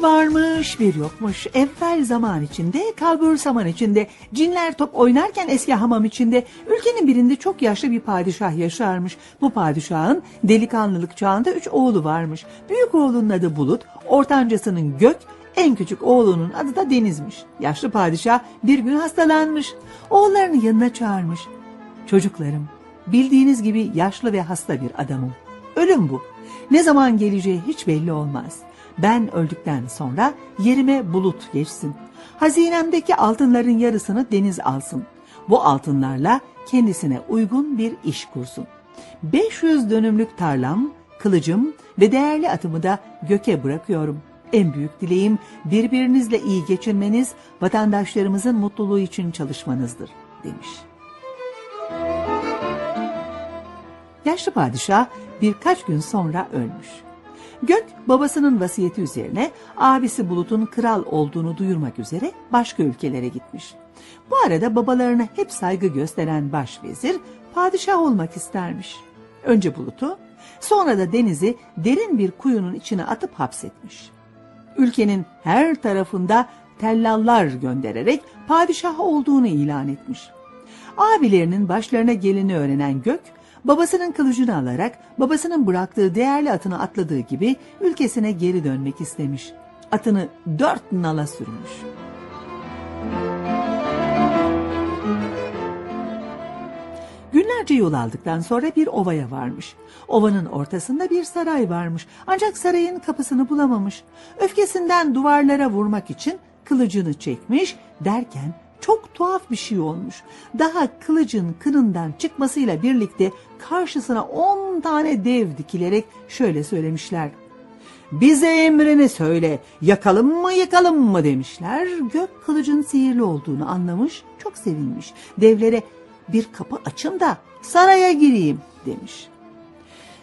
Varmış bir yokmuş. Evvel zaman içinde, kalbur saman içinde, cinler top oynarken eski hamam içinde, ülkenin birinde çok yaşlı bir padişah yaşarmış. Bu padişahın delikanlılık çağında üç oğlu varmış. Büyük oğlunun adı Bulut, ortancasının Gök, en küçük oğlunun adı da Deniz'miş. Yaşlı padişah bir gün hastalanmış. Oğullarını yanına çağırmış. Çocuklarım, bildiğiniz gibi yaşlı ve hasta bir adamım. Ölüm bu. Ne zaman geleceği hiç belli olmaz. Ben öldükten sonra yerime bulut geçsin. Hazinemdeki altınların yarısını deniz alsın. Bu altınlarla kendisine uygun bir iş kursun. 500 dönümlük tarlam, kılıcım ve değerli atımı da göke bırakıyorum. En büyük dileğim birbirinizle iyi geçinmeniz, vatandaşlarımızın mutluluğu için çalışmanızdır, demiş. Yaşlı padişah birkaç gün sonra ölmüş. Gök babasının vasiyeti üzerine abisi Bulut'un kral olduğunu duyurmak üzere başka ülkelere gitmiş. Bu arada babalarına hep saygı gösteren başvezir padişah olmak istermiş. Önce Bulut'u sonra da Deniz'i derin bir kuyunun içine atıp hapsetmiş. Ülkenin her tarafında tellallar göndererek padişah olduğunu ilan etmiş. Abilerinin başlarına geleni öğrenen Gök, babasının kılıcını alarak babasının bıraktığı değerli atını atladığı gibi ülkesine geri dönmek istemiş. Atını dört nala sürmüş. Günlerce yol aldıktan sonra bir ovaya varmış. Ovanın ortasında bir saray varmış. Ancak sarayın kapısını bulamamış. Öfkesinden duvarlara vurmak için kılıcını çekmiş derken çok tuhaf bir şey olmuş. Daha kılıcın kınından çıkmasıyla birlikte karşısına on tane dev dikilerek şöyle söylemişler. Bize emrini söyle, yakalım mı yıkalım mı demişler. Gök kılıcın sihirli olduğunu anlamış, çok sevinmiş. Devlere bir kapı açın da saraya gireyim demiş.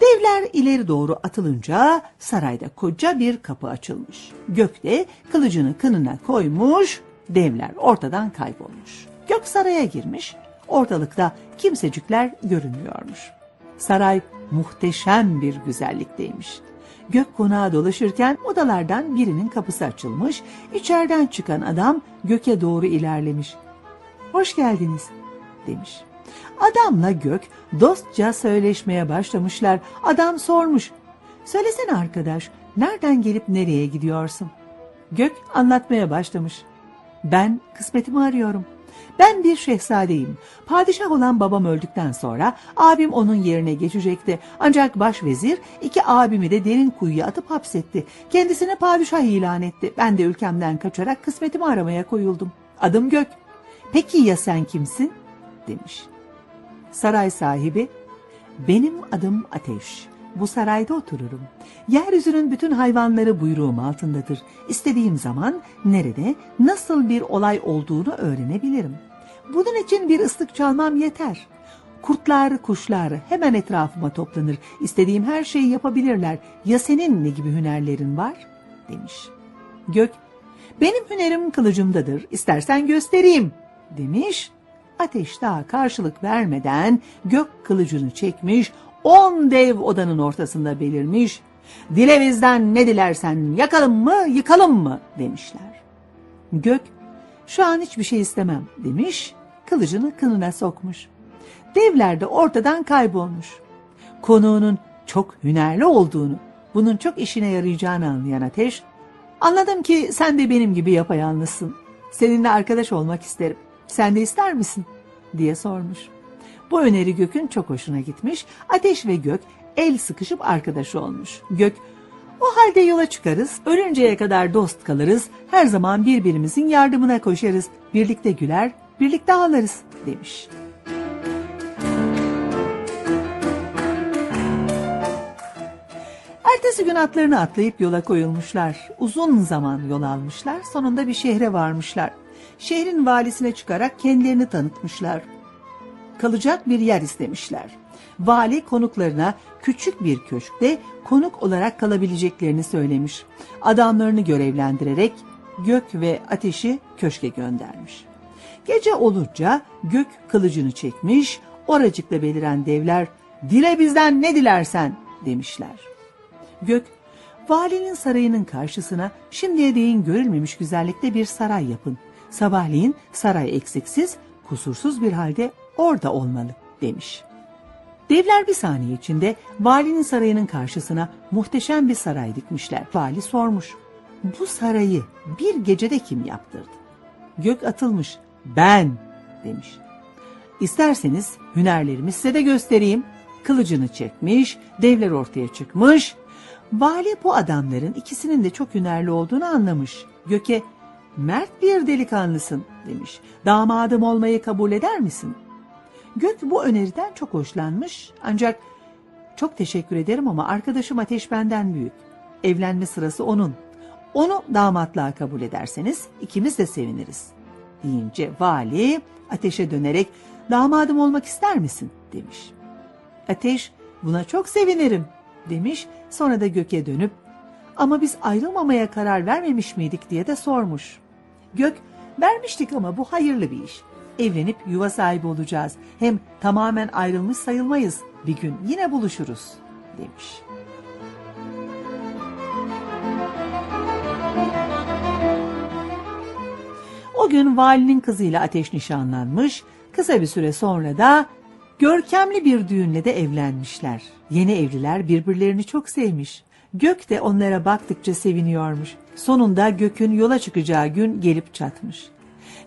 Devler ileri doğru atılınca sarayda koca bir kapı açılmış. Gök de kılıcını kınına koymuş, devler ortadan kaybolmuş. Gök saraya girmiş, ortalıkta kimsecikler görünmüyormuş. Saray muhteşem bir güzellikteymiş. Gök konağa dolaşırken odalardan birinin kapısı açılmış, içeriden çıkan adam göke doğru ilerlemiş. Hoş geldiniz demiş. Adamla Gök dostça söyleşmeye başlamışlar. Adam sormuş. Söylesene arkadaş, nereden gelip nereye gidiyorsun? Gök anlatmaya başlamış. Ben kısmetimi arıyorum. Ben bir şehzadeyim. Padişah olan babam öldükten sonra abim onun yerine geçecekti. Ancak başvezir iki abimi de derin kuyuya atıp hapsetti. Kendisine padişah ilan etti. Ben de ülkemden kaçarak kısmetimi aramaya koyuldum. Adım Gök. Peki ya sen kimsin? demiş. Saray sahibi, benim adım Ateş. Bu sarayda otururum. Yeryüzünün bütün hayvanları buyruğum altındadır. İstediğim zaman nerede, nasıl bir olay olduğunu öğrenebilirim. Bunun için bir ıslık çalmam yeter. Kurtlar, kuşlar hemen etrafıma toplanır. İstediğim her şeyi yapabilirler. Ya senin ne gibi hünerlerin var? demiş. Gök, benim hünerim kılıcımdadır. İstersen göstereyim demiş. Ateş daha karşılık vermeden gök kılıcını çekmiş, on dev odanın ortasında belirmiş. Dile bizden ne dilersen yakalım mı yıkalım mı demişler. Gök şu an hiçbir şey istemem demiş, kılıcını kınına sokmuş. Devler de ortadan kaybolmuş. Konuğunun çok hünerli olduğunu, bunun çok işine yarayacağını anlayan Ateş, anladım ki sen de benim gibi yapayalnızsın. Seninle arkadaş olmak isterim. Sen de ister misin? diye sormuş. Bu öneri Gök'ün çok hoşuna gitmiş. Ateş ve Gök el sıkışıp arkadaş olmuş. Gök, o halde yola çıkarız, ölünceye kadar dost kalırız, her zaman birbirimizin yardımına koşarız, birlikte güler, birlikte ağlarız demiş. Ertesi gün atlarını atlayıp yola koyulmuşlar. Uzun zaman yol almışlar, sonunda bir şehre varmışlar. Şehrin valisine çıkarak kendilerini tanıtmışlar. Kalacak bir yer istemişler. Vali konuklarına küçük bir köşkte konuk olarak kalabileceklerini söylemiş. Adamlarını görevlendirerek gök ve ateşi köşke göndermiş. Gece olunca gök kılıcını çekmiş, oracıkta beliren devler dile bizden ne dilersen demişler. Gök Valinin sarayının karşısına şimdiye değin görülmemiş güzellikte bir saray yapın. Sabahleyin saray eksiksiz, kusursuz bir halde orada olmalı demiş. Devler bir saniye içinde valinin sarayının karşısına muhteşem bir saray dikmişler. Vali sormuş. Bu sarayı bir gecede kim yaptırdı? Gök atılmış. Ben demiş. İsterseniz hünerlerimi size de göstereyim. Kılıcını çekmiş, devler ortaya çıkmış. Vali bu adamların ikisinin de çok hünerli olduğunu anlamış. Göke, mert bir delikanlısın demiş. Damadım olmayı kabul eder misin? Gök bu öneriden çok hoşlanmış ancak çok teşekkür ederim ama arkadaşım Ateş benden büyük. Evlenme sırası onun. Onu damatlığa kabul ederseniz ikimiz de seviniriz. Deyince vali Ateş'e dönerek damadım olmak ister misin demiş. Ateş buna çok sevinirim demiş sonra da Gök'e dönüp ama biz ayrılmamaya karar vermemiş miydik diye de sormuş. Gök vermiştik ama bu hayırlı bir iş. Evlenip yuva sahibi olacağız. Hem tamamen ayrılmış sayılmayız. Bir gün yine buluşuruz demiş. O gün valinin kızıyla ateş nişanlanmış, kısa bir süre sonra da görkemli bir düğünle de evlenmişler. Yeni evliler birbirlerini çok sevmiş. Gök de onlara baktıkça seviniyormuş. Sonunda Gök'ün yola çıkacağı gün gelip çatmış.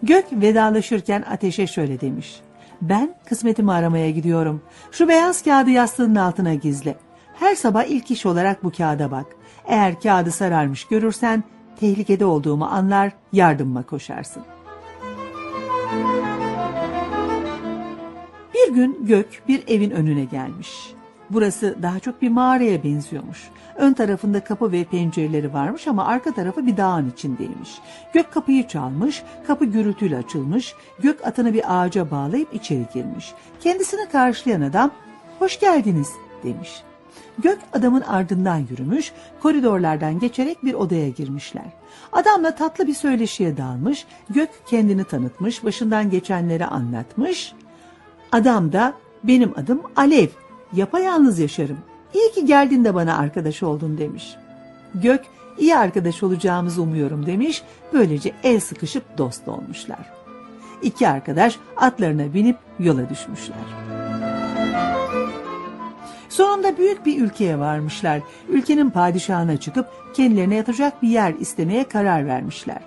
Gök vedalaşırken ateşe şöyle demiş. Ben kısmetimi aramaya gidiyorum. Şu beyaz kağıdı yastığının altına gizle. Her sabah ilk iş olarak bu kağıda bak. Eğer kağıdı sararmış görürsen tehlikede olduğumu anlar yardımıma koşarsın. Bir gün Gök bir evin önüne gelmiş. Burası daha çok bir mağaraya benziyormuş. Ön tarafında kapı ve pencereleri varmış ama arka tarafı bir dağın içindeymiş. Gök kapıyı çalmış, kapı gürültüyle açılmış, Gök atını bir ağaca bağlayıp içeri girmiş. Kendisini karşılayan adam, hoş geldiniz demiş. Gök adamın ardından yürümüş, koridorlardan geçerek bir odaya girmişler. Adamla tatlı bir söyleşiye dalmış, Gök kendini tanıtmış, başından geçenleri anlatmış. Adam da benim adım Alev, yapayalnız yaşarım. İyi ki geldin de bana arkadaş oldun demiş. Gök iyi arkadaş olacağımızı umuyorum demiş. Böylece el sıkışıp dost olmuşlar. İki arkadaş atlarına binip yola düşmüşler. Sonunda büyük bir ülkeye varmışlar. Ülkenin padişahına çıkıp kendilerine yatacak bir yer istemeye karar vermişler.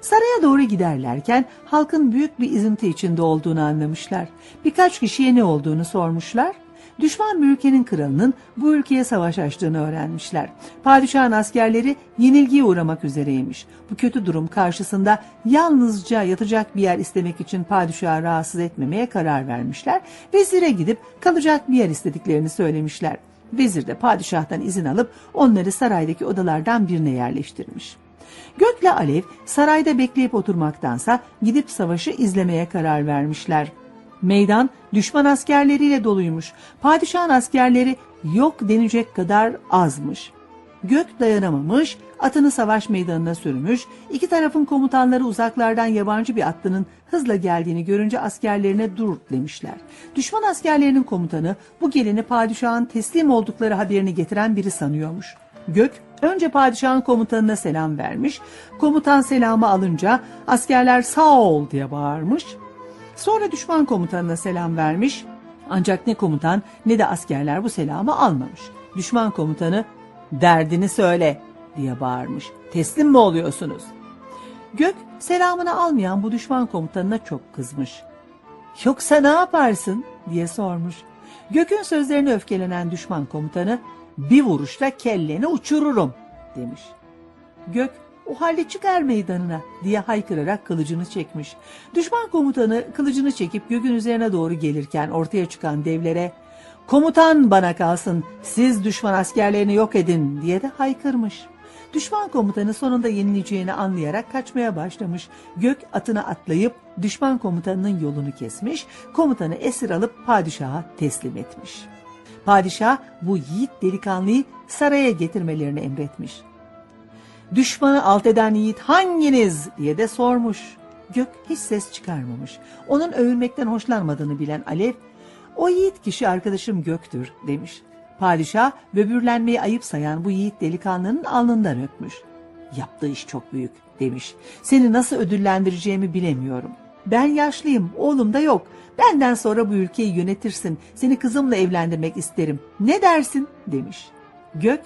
Saraya doğru giderlerken halkın büyük bir izinti içinde olduğunu anlamışlar. Birkaç kişiye ne olduğunu sormuşlar. Düşman bir ülkenin kralının bu ülkeye savaş açtığını öğrenmişler. Padişahın askerleri yenilgiye uğramak üzereymiş. Bu kötü durum karşısında yalnızca yatacak bir yer istemek için padişahı rahatsız etmemeye karar vermişler. Vezire gidip kalacak bir yer istediklerini söylemişler. Vezir de padişahtan izin alıp onları saraydaki odalardan birine yerleştirmiş. Gökle Alev sarayda bekleyip oturmaktansa gidip savaşı izlemeye karar vermişler. Meydan düşman askerleriyle doluymuş. Padişahın askerleri yok denecek kadar azmış. Gök dayanamamış, atını savaş meydanına sürmüş, iki tarafın komutanları uzaklardan yabancı bir atlının hızla geldiğini görünce askerlerine dur demişler. Düşman askerlerinin komutanı bu gelini padişahın teslim oldukları haberini getiren biri sanıyormuş. Gök önce padişahın komutanına selam vermiş, komutan selamı alınca askerler sağ ol diye bağırmış, Sonra düşman komutanına selam vermiş ancak ne komutan ne de askerler bu selamı almamış. Düşman komutanı derdini söyle diye bağırmış. Teslim mi oluyorsunuz? Gök selamını almayan bu düşman komutanına çok kızmış. Yoksa ne yaparsın diye sormuş. Gök'ün sözlerine öfkelenen düşman komutanı bir vuruşla kelleni uçururum demiş. Gök o halde çıkar meydanına diye haykırarak kılıcını çekmiş. Düşman komutanı kılıcını çekip gökün üzerine doğru gelirken ortaya çıkan devlere komutan bana kalsın siz düşman askerlerini yok edin diye de haykırmış. Düşman komutanı sonunda yenileceğini anlayarak kaçmaya başlamış. Gök atına atlayıp düşman komutanının yolunu kesmiş, komutanı esir alıp padişaha teslim etmiş. Padişah bu yiğit delikanlıyı saraya getirmelerini emretmiş. Düşmanı alt eden yiğit hanginiz diye de sormuş. Gök hiç ses çıkarmamış. Onun övülmekten hoşlanmadığını bilen Alev, o yiğit kişi arkadaşım Gök'tür demiş. Padişah böbürlenmeyi ayıp sayan bu yiğit delikanlının alnından öpmüş. Yaptığı iş çok büyük demiş. Seni nasıl ödüllendireceğimi bilemiyorum. Ben yaşlıyım, oğlum da yok. Benden sonra bu ülkeyi yönetirsin. Seni kızımla evlendirmek isterim. Ne dersin? demiş. Gök,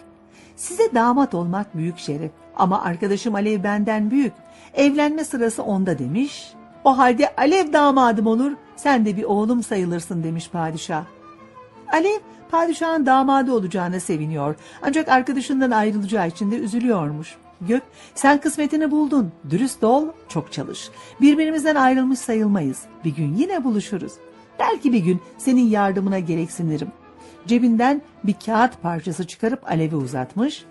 size damat olmak büyük şeref. Ama arkadaşım Alev benden büyük. Evlenme sırası onda demiş. O halde Alev damadım olur, sen de bir oğlum sayılırsın demiş padişah. Alev padişahın damadı olacağına seviniyor. Ancak arkadaşından ayrılacağı için de üzülüyormuş. Gök sen kısmetini buldun. Dürüst ol, çok çalış. Birbirimizden ayrılmış sayılmayız. Bir gün yine buluşuruz. Belki bir gün senin yardımına gereksinirim. Cebinden bir kağıt parçası çıkarıp Alev'e uzatmış.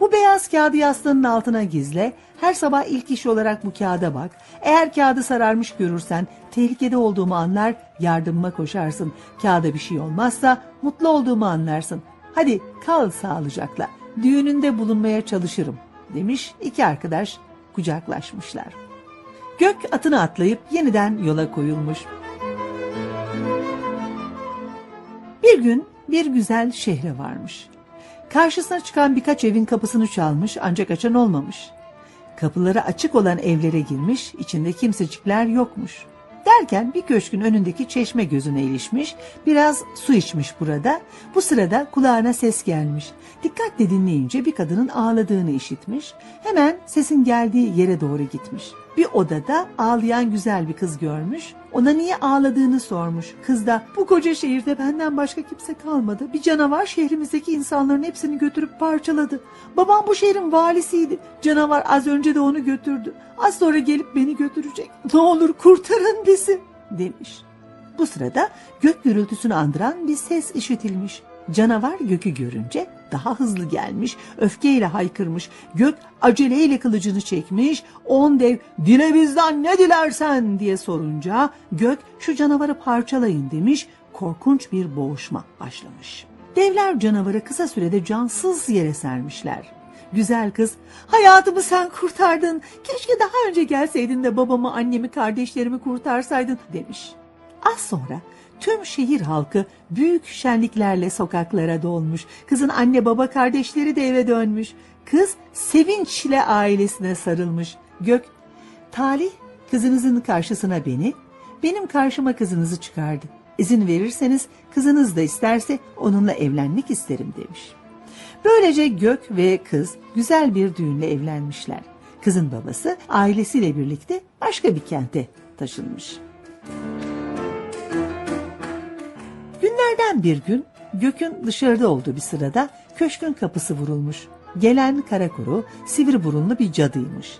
Bu beyaz kağıdı yastığının altına gizle. Her sabah ilk iş olarak bu kağıda bak. Eğer kağıdı sararmış görürsen tehlikede olduğumu anlar yardımıma koşarsın. Kağıda bir şey olmazsa mutlu olduğumu anlarsın. Hadi kal sağlıcakla. Düğününde bulunmaya çalışırım demiş iki arkadaş kucaklaşmışlar. Gök atını atlayıp yeniden yola koyulmuş. Bir gün bir güzel şehre varmış. Karşısına çıkan birkaç evin kapısını çalmış ancak açan olmamış. Kapıları açık olan evlere girmiş, içinde kimsecikler yokmuş. Derken bir köşkün önündeki çeşme gözüne ilişmiş, biraz su içmiş burada. Bu sırada kulağına ses gelmiş. Dikkatle dinleyince bir kadının ağladığını işitmiş. Hemen sesin geldiği yere doğru gitmiş. Bir odada ağlayan güzel bir kız görmüş. Ona niye ağladığını sormuş. Kız da bu koca şehirde benden başka kimse kalmadı. Bir canavar şehrimizdeki insanların hepsini götürüp parçaladı. Babam bu şehrin valisiydi. Canavar az önce de onu götürdü. Az sonra gelip beni götürecek. Ne olur kurtarın bizi demiş. Bu sırada gök gürültüsünü andıran bir ses işitilmiş. Canavar gökü görünce daha hızlı gelmiş, öfkeyle haykırmış. Gök aceleyle kılıcını çekmiş. On dev dile bizden ne dilersen diye sorunca gök şu canavarı parçalayın demiş. Korkunç bir boğuşma başlamış. Devler canavarı kısa sürede cansız yere sermişler. Güzel kız, hayatımı sen kurtardın. Keşke daha önce gelseydin de babamı, annemi, kardeşlerimi kurtarsaydın demiş. Az sonra tüm şehir halkı büyük şenliklerle sokaklara dolmuş. Kızın anne baba kardeşleri de eve dönmüş. Kız sevinçle ailesine sarılmış. Gök, talih kızınızın karşısına beni, benim karşıma kızınızı çıkardı. İzin verirseniz kızınız da isterse onunla evlenmek isterim demiş. Böylece Gök ve kız güzel bir düğünle evlenmişler. Kızın babası ailesiyle birlikte başka bir kente taşınmış. Günlerden bir gün Gök'ün dışarıda olduğu bir sırada köşkün kapısı vurulmuş. Gelen karakuru sivri burunlu bir cadıymış.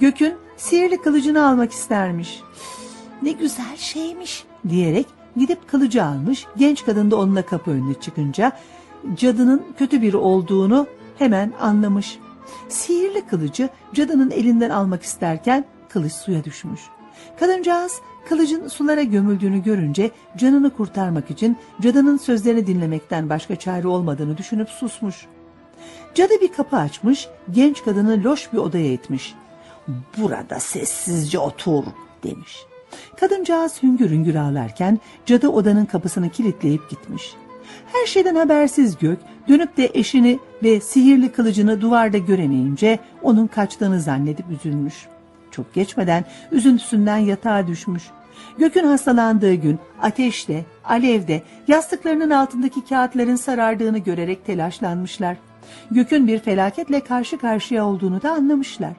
Gök'ün sihirli kılıcını almak istermiş. Ne güzel şeymiş diyerek gidip kılıcı almış. Genç kadın da onunla kapı önüne çıkınca cadının kötü biri olduğunu hemen anlamış. Sihirli kılıcı cadının elinden almak isterken kılıç suya düşmüş. Kadıncağız kılıcın sulara gömüldüğünü görünce canını kurtarmak için cadının sözlerini dinlemekten başka çare olmadığını düşünüp susmuş. Cadı bir kapı açmış, genç kadını loş bir odaya etmiş. Burada sessizce otur demiş. Kadıncağız hüngür hüngür ağlarken cadı odanın kapısını kilitleyip gitmiş. Her şeyden habersiz Gök dönüp de eşini ve sihirli kılıcını duvarda göremeyince onun kaçtığını zannedip üzülmüş. Çok geçmeden üzüntüsünden yatağa düşmüş. Gök'ün hastalandığı gün ateşte, alevde, yastıklarının altındaki kağıtların sarardığını görerek telaşlanmışlar. Gök'ün bir felaketle karşı karşıya olduğunu da anlamışlar.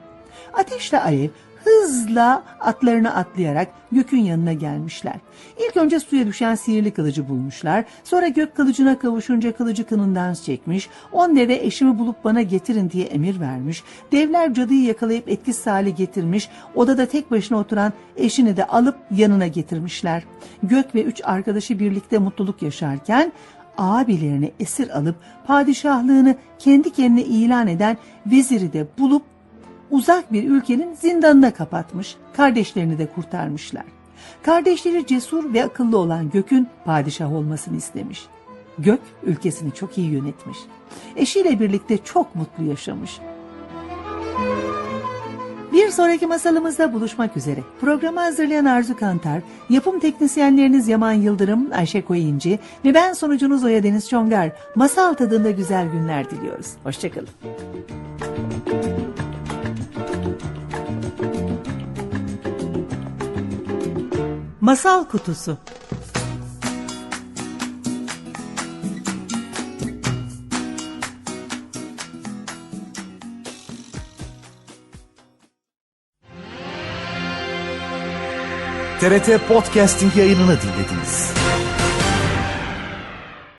Ateşle alev hızla atlarını atlayarak Gök'ün yanına gelmişler. İlk önce suya düşen sihirli kılıcı bulmuşlar. Sonra Gök kılıcına kavuşunca kılıcı kınından çekmiş. On deve eşimi bulup bana getirin diye emir vermiş. Devler cadıyı yakalayıp etkisiz hale getirmiş. Odada tek başına oturan eşini de alıp yanına getirmişler. Gök ve üç arkadaşı birlikte mutluluk yaşarken abilerini esir alıp padişahlığını kendi kendine ilan eden veziri de bulup uzak bir ülkenin zindanına kapatmış, kardeşlerini de kurtarmışlar. Kardeşleri cesur ve akıllı olan Gök'ün padişah olmasını istemiş. Gök ülkesini çok iyi yönetmiş. Eşiyle birlikte çok mutlu yaşamış. Bir sonraki masalımızda buluşmak üzere. Programı hazırlayan Arzu Kantar, yapım teknisyenleriniz Yaman Yıldırım, Ayşe Koyuncu ve ben sonucunuz Oya Deniz Çongar. Masal tadında güzel günler diliyoruz. Hoşçakalın. Masal Kutusu TRT Podcasting yayınını dinlediniz.